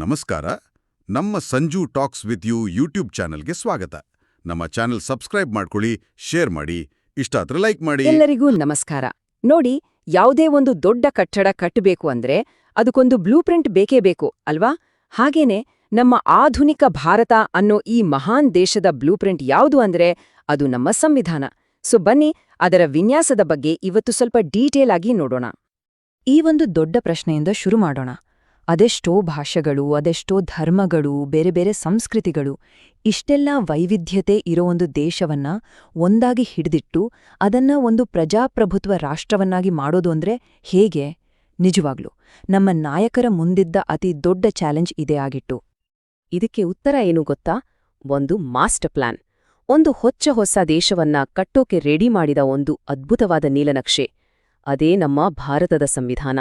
ನಮಸ್ಕಾರ. ನಮ್ಮ Sanju talks with you YouTube ಚಾನೆಲ್ಗೆ ಸ್ವಾಗತ. ನಮ್ಮ ಚಾನೆಲ್ ಸಬ್ಸ್ಕ್ರೈಬ್ ಮಾಡ್ಕೊಳ್ಳಿ, ಶೇರ್ ಮಾಡಿ, ಇಷ್ಟ ಆದ್ರೆ ಲೈಕ್ ಮಾಡಿ. ಎಲ್ಲರಿಗೂ ನಮಸ್ಕಾರ. ನೋಡಿ, ಯಾವುದೇ ಒಂದು ದೊಡ್ಡ ಕಟ್ಟಡ ಕಟ್ಟಬೇಕು ಅಂದ್ರೆ ಅದಕ್ಕೊಂದು ಬ್ಲೂ ಪ್ರಿಂಟ್ ಬೇಕೇ ಬೇಕು, ಅಲ್ವಾ? ಹಾಗೇನೆ ನಮ್ಮ ಆಧುನಿಕ ಭಾರತ ಅನ್ನೋ ಈ ಮಹಾನ್ ದೇಶದ ಬ್ಲೂ ಪ್ರಿಂಟ್ ಯಾವುದು ಅಂದ್ರೆ ಅದು ನಮ್ಮ ಸಂವಿಧಾನ. ಸೊ ಬನ್ನಿ, ಅದರ ವಿನ್ಯಾಸದ ಬಗ್ಗೆ ಇವತ್ತು ಸ್ವಲ್ಪ ಡೀಟೇಲ್ ಆಗಿ ನೋಡೋಣ. ಈ ಒಂದು ದೊಡ್ಡ ಪ್ರಶ್ನೆಯಿಂದ ಶುರು ಮಾಡೋಣ. ಅದೆಷ್ಟೋ ಭಾಷೆಗಳು, ಅದೆಷ್ಟೋ ಧರ್ಮಗಳು, ಬೇರೆ ಬೇರೆ ಸಂಸ್ಕೃತಿಗಳು, ಇಷ್ಟೆಲ್ಲ ವೈವಿಧ್ಯತೆ ಇರೋ ಒಂದು ದೇಶವನ್ನ ಒಂದಾಗಿ ಹಿಡಿದಿಟ್ಟು ಅದನ್ನ ಒಂದು ಪ್ರಜಾಪ್ರಭುತ್ವ ರಾಷ್ಟ್ರವನ್ನಾಗಿ ಮಾಡೋದು ಅಂದ್ರೆ ಹೇಗೆ? ನಿಜವಾಗ್ಲೂ, ನಮ್ಮ ನಾಯಕರ ಮುಂದಿದ್ದ ಅತಿ ದೊಡ್ಡ ಚಾಲೆಂಜ್ ಇದೇ ಆಗಿಟ್ಟು. ಇದಕ್ಕೆ ಉತ್ತರ ಏನು ಗೊತ್ತಾ? ಒಂದು ಮಾಸ್ಟರ್ ಪ್ಲಾನ್. ಒಂದು ಹೊಚ್ಚ ಹೊಸ ದೇಶವನ್ನ ಕಟ್ಟೋಕೆ ರೆಡಿ ಮಾಡಿದ ಒಂದು ಅದ್ಭುತವಾದ ನೀಲನಕ್ಷೆ. ಅದೇ ನಮ್ಮ ಭಾರತದ ಸಂವಿಧಾನ.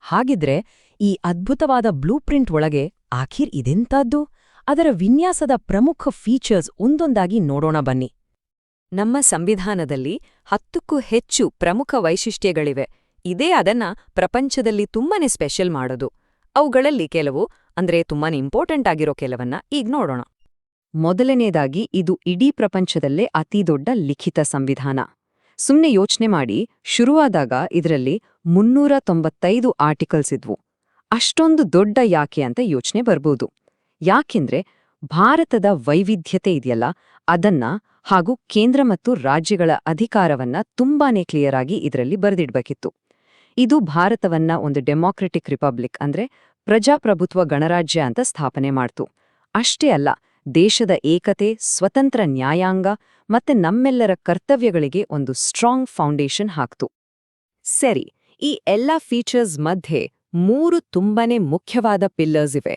ಹಾಗಿದ್ರೆ ಈ ಅದ್ಭುತವಾದ ಬ್ಲೂ ಪ್ರಿಂಟ್ ಒಳಗೆ ಆಖಿರ್ ಇದೆಂತಾದ್ದು ಅದರ ವಿನ್ಯಾಸದ ಪ್ರಮುಖ ಫೀಚರ್ಸ್ ಒಂದೊಂದಾಗಿ ನೋಡೋಣ ಬನ್ನಿ. ನಮ್ಮ ಸಂವಿಧಾನದಲ್ಲಿ ಹತ್ತಕ್ಕೂ ಹೆಚ್ಚು ಪ್ರಮುಖ ವೈಶಿಷ್ಟ್ಯಗಳಿವೆ. ಇದೇ ಅದನ್ನ ಪ್ರಪಂಚದಲ್ಲಿ ತುಂಬಾನೇ ಸ್ಪೆಷಲ್ ಮಾಡೋದು. ಅವುಗಳಲ್ಲಿ ಕೆಲವು, ಅಂದ್ರೆ ತುಂಬಾನೇ ಇಂಪಾರ್ಟೆಂಟ್ ಆಗಿರೋ ಕೆಲವನ್ನ ಈಗ ನೋಡೋಣ. ಮೊದಲನೇದಾಗಿ ಇದು ಇಡೀ ಪ್ರಪಂಚದಲ್ಲೇ ಅತಿದೊಡ್ಡ ಲಿಖಿತ ಸಂವಿಧಾನ. ಸುಮ್ನೆ ಯೋಚನೆ ಮಾಡಿ, ಶುರುವಾದಾಗ ಇದರಲ್ಲಿ ಮುನ್ನೂರ ತೊಂಬತ್ತೈದು ಆರ್ಟಿಕಲ್ಸ್ ಇದ್ವು. ಅಷ್ಟೊಂದು ದೊಡ್ಡ ಯಾಕೆ ಅಂತ ಯೋಚನೆ ಬರ್ಬೋದು. ಯಾಕೆಂದ್ರೆ ಭಾರತದ ವೈವಿಧ್ಯತೆ ಇದೆಯಲ್ಲ, ಅದನ್ನ ಹಾಗೂ ಕೇಂದ್ರ ಮತ್ತು ರಾಜ್ಯಗಳ ಅಧಿಕಾರವನ್ನ ತುಂಬಾನೇ ಕ್ಲಿಯರ್ ಆಗಿ ಇದರಲ್ಲಿ ಬರೆದಿಡ್ಬೇಕಿತ್ತು. ಇದು ಭಾರತವನ್ನ ಒಂದು ಡೆಮಾಕ್ರೆಟಿಕ್ ರಿಪಬ್ಲಿಕ್ ಅಂದ್ರೆ ಪ್ರಜಾಪ್ರಭುತ್ವ ಗಣರಾಜ್ಯ ಅಂತ ಸ್ಥಾಪನೆ ಮಾಡ್ತು. ಅಷ್ಟೇ ಅಲ್ಲ ದೇಶದ ಏಕತೆ, ಸ್ವತಂತ್ರ ನ್ಯಾಯಾಂಗ ಮತ್ತೆ ನಮ್ಮೆಲ್ಲರ ಕರ್ತವ್ಯಗಳಿಗೆ ಒಂದು ಸ್ಟ್ರಾಂಗ್ ಫೌಂಡೇಶನ್ ಹಾಕ್ತು. ಸರಿ, ಈ ಎಲ್ಲ ಫೀಚರ್ಸ್ ಮಧ್ಯೆ ಮೂರು ತುಂಬಾನೇ ಮುಖ್ಯವಾದ ಪಿಲ್ಲರ್ಸ್ ಇವೆ.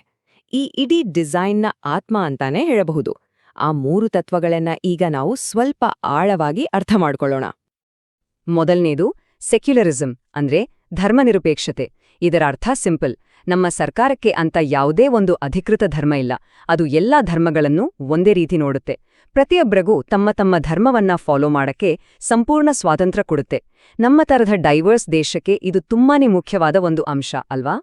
ಈ ಇಡೀ ಡಿಸೈನ್ನ ಆತ್ಮ ಅಂತಾನೆ ಹೇಳಬಹುದು. ಆ ಮೂರು ತತ್ವಗಳನ್ನ ಈಗ ನಾವು ಸ್ವಲ್ಪ ಆಳವಾಗಿ ಅರ್ಥ ಮಾಡಿಕೊಳ್ಳೋಣ. ಮೊದಲನೇದು ಸೆಕ್ಯುಲರಿಸಂ ಅಂದ್ರೆ ಧರ್ಮನಿರಪೇಕ್ಷತೆ. ಇದರ ಅರ್ಥ ಸಿಂಪಲ್. ನಮ್ಮ ಸರ್ಕಾರಕ್ಕೆ ಅಂತ ಯಾವುದೇ ಒಂದು ಅಧಿಕೃತ ಧರ್ಮ ಇಲ್ಲ. ಅದು ಎಲ್ಲಾ ಧರ್ಮಗಳನ್ನು ಒಂದೇ ರೀತಿ ನೋಡುತ್ತೆ. ಪ್ರತಿಯೊಬ್ಬರಿಗೂ ತಮ್ಮ ತಮ್ಮ ಧರ್ಮವನ್ನ ಫಾಲೋ ಮಾಡಕ್ಕೆ ಸಂಪೂರ್ಣ ಸ್ವಾತಂತ್ರ್ಯ ಕೊಡುತ್ತೆ. ನಮ್ಮ ತರಹದ ಡೈವರ್ಸ್ ದೇಶಕ್ಕೆ ಇದು ತುಂಬಾನೇ ಮುಖ್ಯವಾದ ಒಂದು ಅಂಶ, ಅಲ್ವಾ?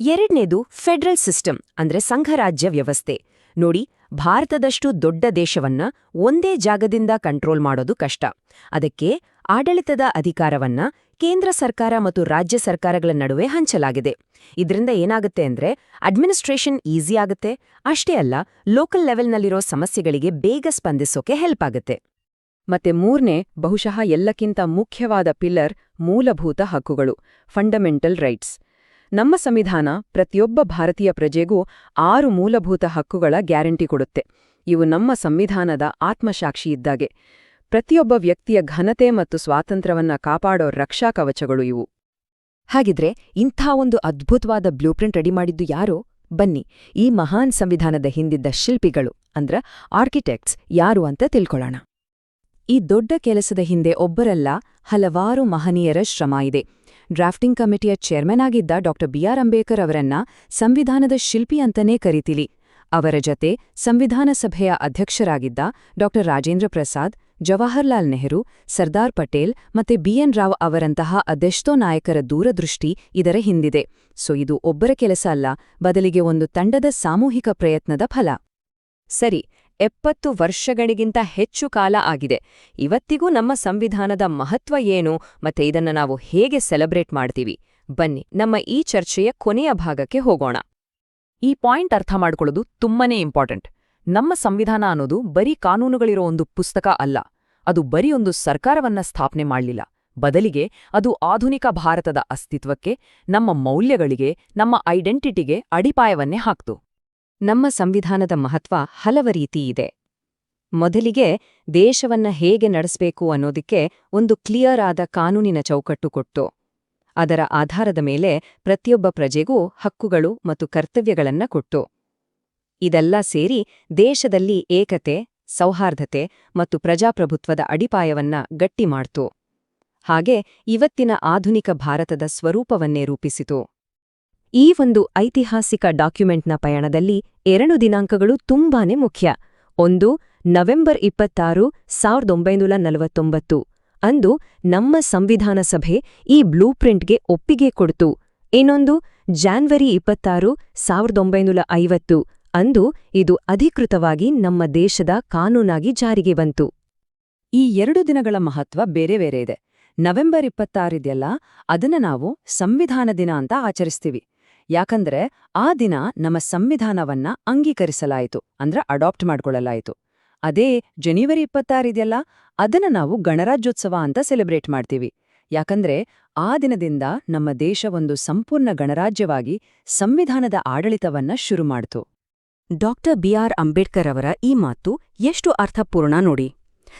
ಎರಡನೇದು ಫೆಡರಲ್ ಸಿಸ್ಟಮ್, ಅಂದ್ರೆ ಸಂಘರಾಜ್ಯ ವ್ಯವಸ್ಥೆ. ನೋಡಿ, ಭಾರತದಷ್ಟು ದೊಡ್ಡ ದೇಶವನ್ನ ಒಂದೇ ಜಾಗದಿಂದ ಕಂಟ್ರೋಲ್ ಮಾಡೋದು ಕಷ್ಟ. ಅದಕ್ಕೆ ಆಡಳಿತದ ಅಧಿಕಾರವನ್ನ ಕೇಂದ್ರ ಸರ್ಕಾರ ಮತ್ತು ರಾಜ್ಯ ಸರ್ಕಾರಗಳ ನಡುವೆ ಹಂಚಲಾಗಿದೆ. ಇದರಿಂದ ಏನಾಗುತ್ತೆ ಅಂದ್ರೆ ಅಡ್ಮಿನಿಸ್ಟ್ರೇಷನ್ ಈಸಿ ಆಗುತ್ತೆ. ಅಷ್ಟೇ ಅಲ್ಲ ಲೋಕಲ್ ಲೆವೆಲ್ನಲ್ಲಿರೋ ಸಮಸ್ಯೆಗಳಿಗೆ ಬೇಗ ಸ್ಪಂದಿಸೋಕೆ ಹೆಲ್ಪ್ ಆಗುತ್ತೆ. ಮತ್ತೆ ಮೂರನೇ, ಬಹುಶಃ ಎಲ್ಲಕ್ಕಿಂತ ಮುಖ್ಯವಾದ ಪಿಲ್ಲರ್ ಮೂಲಭೂತ ಹಕ್ಕುಗಳು ಫಂಡಮೆಂಟಲ್ ರೈಟ್ಸ್ ನಮ್ಮ ಸಂವಿಧಾನ ಪ್ರತಿಯೊಬ್ಬ ಭಾರತೀಯ ಪ್ರಜೆಗೂ ಆರು ಮೂಲಭೂತ ಹಕ್ಕುಗಳ ಗ್ಯಾರಂಟಿ ಕೊಡುತ್ತೆ. ಇವು ನಮ್ಮ ಸಂವಿಧಾನದ ಆತ್ಮಸಾಕ್ಷಿ ಇದ್ದಾಗೆ. ಪ್ರತಿಯೊಬ್ಬ ವ್ಯಕ್ತಿಯ ಘನತೆ ಮತ್ತು ಸ್ವಾತಂತ್ರ್ಯವನ್ನ ಕಾಪಾಡೋ ರಕ್ಷಾ ಕವಚಗಳು ಇವು. ಹಾಗಿದ್ರೆ ಇಂಥ ಒಂದು ಅದ್ಭುತವಾದ ಬ್ಲೂಪ್ರಿಂಟ್ ರೆಡಿ ಮಾಡಿದ್ದು ಯಾರೋ? ಬನ್ನಿ, ಈ ಮಹಾನ್ ಸಂವಿಧಾನದ ಹಿಂದಿದ್ದ ಶಿಲ್ಪಿಗಳು, ಅಂದ್ರ ಆರ್ಕಿಟೆಕ್ಟ್ಸ್ ಯಾರು ಅಂತ ತಿಳ್ಕೊಳ್ಳೋಣ. ಈ ದೊಡ್ಡ ಕೆಲಸದ ಹಿಂದೆ ಒಬ್ಬರಲ್ಲ, ಹಲವಾರು ಮಹನೀಯರ ಶ್ರಮ ಇದೆ. ಡ್ರಾಫ್ಟಿಂಗ್ ಕಮಿಟಿಯ ಚೇರ್ಮನ್ ಆಗಿದ್ದ ಡಾ. ಬಿಆರ್ ಅಂಬೇಡ್ಕರ್ ಅವರನ್ನ ಸಂವಿಧಾನದ ಶಿಲ್ಪಿ ಅಂತನೇ ಕರೀತೀಲಿ. ಅವರ ಜತೆ ಸಂವಿಧಾನ ಸಭೆಯ ಅಧ್ಯಕ್ಷರಾಗಿದ್ದ ಡಾ. ರಾಜೇಂದ್ರ ಪ್ರಸಾದ್ ಜವಾಹರ್ಲಾಲ್ ನೆಹರು, ಸರ್ದಾರ್ ಪಟೇಲ್ ಮತ್ತೆ ಬಿಎನ್ ರಾವ್ ಅವರಂತಹ ಅದೆಷ್ಟೋ ನಾಯಕರ ದೂರದೃಷ್ಟಿ ಇದರ ಹಿಂದಿದೆ. ಸೊ ಇದು ಒಬ್ಬರ ಕೆಲಸ ಅಲ್ಲ, ಬದಲಿಗೆ ಒಂದು ತಂಡದ ಸಾಮೂಹಿಕ ಪ್ರಯತ್ನದ ಫಲ. ಸರಿ, ಎಪ್ಪತ್ತು ವರ್ಷಗಳಿಗಿಂತ ಹೆಚ್ಚು ಕಾಲ ಆಗಿದೆ. ಇವತ್ತಿಗೂ ನಮ್ಮ ಸಂವಿಧಾನದ ಮಹತ್ವ ಏನು ಮತ್ತೆ ಇದನ್ನ ನಾವು ಹೇಗೆ ಸೆಲೆಬ್ರೇಟ್ ಮಾಡ್ತೀವಿ? ಬನ್ನಿ, ನಮ್ಮ ಈ ಚರ್ಚೆಯ ಕೊನೆಯ ಭಾಗಕ್ಕೆ ಹೋಗೋಣ. ಈ ಪಾಯಿಂಟ್ ಅರ್ಥ ಮಾಡ್ಕೊಳ್ಳೋದು ತುಂಬನೇ ಇಂಪಾರ್ಟೆಂಟ್. ನಮ್ಮ ಸಂವಿಧಾನ ಅನ್ನೋದು ಬರೀ ಕಾನೂನುಗಳಿರೋ ಒಂದು ಪುಸ್ತಕ ಅಲ್ಲ. ಅದು ಬರಿಯೊಂದು ಸರ್ಕಾರವನ್ನ ಸ್ಥಾಪನೆ ಮಾಡಲಿಲ್ಲ. ಬದಲಿಗೆ ಅದು ಆಧುನಿಕ ಭಾರತದ ಅಸ್ತಿತ್ವಕ್ಕೆ, ನಮ್ಮ ಮೌಲ್ಯಗಳಿಗೆ, ನಮ್ಮ ಐಡೆಂಟಿಟಿಗೆ ಅಡಿಪಾಯವನ್ನೇ ಹಾಕ್ತು. ನಮ್ಮ ಸಂವಿಧಾನದ ಮಹತ್ವ ಹಲವ ರೀತಿ ಇದೆ. ಮೊದಲಿಗೆ ದೇಶವನ್ನ ಹೇಗೆ ನಡೆಸಬೇಕು ಅನ್ನೋದಕ್ಕೆ ಒಂದು ಕ್ಲಿಯರ್ ಆದ ಕಾನೂನಿನ ಚೌಕಟ್ಟು ಕೊಟ್ಟು, ಅದರ ಆಧಾರದ ಮೇಲೆ ಪ್ರತಿಯೊಬ್ಬ ಪ್ರಜೆಗೂ ಹಕ್ಕುಗಳು ಮತ್ತು ಕರ್ತವ್ಯಗಳನ್ನ ಕೊಟ್ಟು. ಇದೆಲ್ಲ ಸೇರಿ ದೇಶದಲ್ಲಿ ಏಕತೆ ಸೌಹಾರ್ದತೆ ಮತ್ತು ಪ್ರಜಾಪ್ರಭುತ್ವದ ಅಡಿಪಾಯವನ್ನ ಗಟ್ಟಿ ಮಾಡ್ತು. ಹಾಗೆ ಇವತ್ತಿನ ಆಧುನಿಕ ಭಾರತದ ಸ್ವರೂಪವನ್ನೇ ರೂಪಿಸಿತು. ಈ ಒಂದು ಐತಿಹಾಸಿಕ ಡಾಕ್ಯುಮೆಂಟ್ನ ಪಯಣದಲ್ಲಿ ಎರಡು ದಿನಾಂಕಗಳು ತುಂಬಾನೇ ಮುಖ್ಯ. ಒಂದು, ನವೆಂಬರ್ ಇಪ್ಪತ್ತಾರು, ಸಾವಿರದ ಒಂಬೈನೂರ ನಲವತ್ತೊಂಬತ್ತು. ಅಂದು ನಮ್ಮ ಸಂವಿಧಾನ ಸಭೆ ಈ ಬ್ಲೂ ಪ್ರಿಂಟ್ಗೆ ಒಪ್ಪಿಗೆ ಕೊಡ್ತು. ಇನ್ನೊಂದು, ಜಾನ್ವರಿ ಇಪ್ಪತ್ತಾರು, ಸಾವಿರದ ಒಂಬೈನೂರ ಐವತ್ತು. ಅಂದು ಇದು ಅಧಿಕೃತವಾಗಿ ನಮ್ಮ ದೇಶದ ಕಾನೂನಾಗಿ ಜಾರಿಗೆ ಬಂತು. ಈ ಎರಡು ದಿನಗಳ ಮಹತ್ವ ಬೇರೆ ಬೇರೆ ಇದೆ. ನವೆಂಬರ್ ಇಪ್ಪತ್ತಾರಿದೆಯಲ್ಲ ಅದನ್ನ ನಾವು ಸಂವಿಧಾನ ದಿನ ಅಂತ ಆಚರಿಸ್ತೀವಿ. ಯಾಕಂದ್ರೆ ಆ ದಿನ ನಮ್ಮ ಸಂವಿಧಾನವನ್ನ ಅಂಗೀಕರಿಸಲಾಯಿತು, ಅಂದ್ರೆ ಅಡಾಪ್ಟ್ ಮಾಡ್ಕೊಳ್ಳಲಾಯಿತು. ಅದೇ ಜನವರಿ ಇಪ್ಪತ್ತಾರಿದೆಯಲ್ಲ ಅದನ್ನ ನಾವು ಗಣರಾಜ್ಯೋತ್ಸವ ಅಂತ ಸೆಲೆಬ್ರೇಟ್ ಮಾಡ್ತೀವಿ. ಯಾಕಂದ್ರೆ ಆ ದಿನದಿಂದ ನಮ್ಮ ದೇಶ ಒಂದು ಸಂಪೂರ್ಣ ಗಣರಾಜ್ಯವಾಗಿ ಸಂವಿಧಾನದ ಆಡಳಿತವನ್ನ ಶುರು ಮಾಡ್ತು. ಡಾಕ್ಟರ್ ಬಿಆರ್ ಅಂಬೇಡ್ಕರ್ ಅವರ ಈ ಮಾತು ಎಷ್ಟು ಅರ್ಥಪೂರ್ಣ ನೋಡಿ.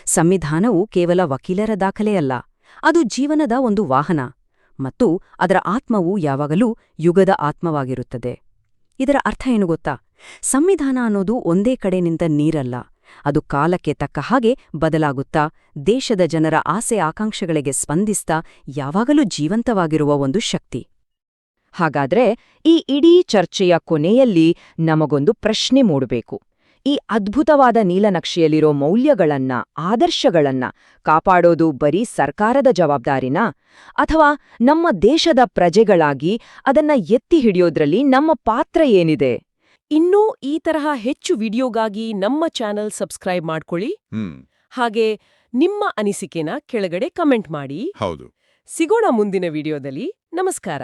ಸಂವಿಧಾನವು ಕೇವಲ ವಕೀಲರ ದಾಖಲೆಯಲ್ಲ ಅದು ಜೀವನದ ಒಂದು ವಾಹನ ಮತ್ತು ಅದರ ಆತ್ಮವು ಯಾವಾಗಲೂ ಯುಗದ ಆತ್ಮವಾಗಿರುತ್ತದೆ. ಇದರ ಅರ್ಥ ಏನು ಗೊತ್ತಾ? ಸಂವಿಧಾನ ಅನ್ನೋದು ಒಂದೇ ಕಡೆ ನಿಂತ ನೀರಲ್ಲ, ಅದು ಕಾಲಕ್ಕೆ ತಕ್ಕ ಹಾಗೆ ಬದಲಾಗುತ್ತಾ, ದೇಶದ ಜನರ ಆಸೆ ಆಕಾಂಕ್ಷೆಗಳಿಗೆ ಸ್ಪಂದಿಸ್ತಾ, ಯಾವಾಗಲೂ ಜೀವಂತವಾಗಿರುವ ಒಂದು ಶಕ್ತಿ. ಹಾಗಾದ್ರೆ ಈ ಇಡೀ ಚರ್ಚೆಯ ಕೊನೆಯಲ್ಲಿ ನಮಗೊಂದು ಪ್ರಶ್ನೆ ಮೂಡಬೇಕು. ಈ ಅದ್ಭುತವಾದ ನೀಲನಕ್ಷೆಯಲ್ಲಿರೋ ಮೌಲ್ಯಗಳನ್ನ ಆದರ್ಶಗಳನ್ನ ಕಾಪಾಡೋದು ಬರೀ ಸರ್ಕಾರದ ಜವಾಬ್ದಾರಿನಾ? ಅಥವಾ ನಮ್ಮ ದೇಶದ ಪ್ರಜೆಗಳಾಗಿ ಅದನ್ನ ಎತ್ತಿ ಹಿಡಿಯೋದ್ರಲ್ಲಿ ನಮ್ಮ ಪಾತ್ರ ಏನಿದೆ? ಇನ್ನೂ ಈ ತರಹ ಹೆಚ್ಚು ವಿಡಿಯೋಗಾಗಿ ನಮ್ಮ ಚಾನೆಲ್ ಸಬ್ಸ್ಕ್ರೈಬ್ ಮಾಡ್ಕೊಳ್ಳಿ. ಹಾಗೆ ನಿಮ್ಮ ಅನಿಸಿಕೆನ ಕೆಳಗಡೆ ಕಮೆಂಟ್ ಮಾಡಿ. ಹೌದು. ಸಿಗೋಣ ಮುಂದಿನ ವಿಡಿಯೋದಲ್ಲಿ. ನಮಸ್ಕಾರ.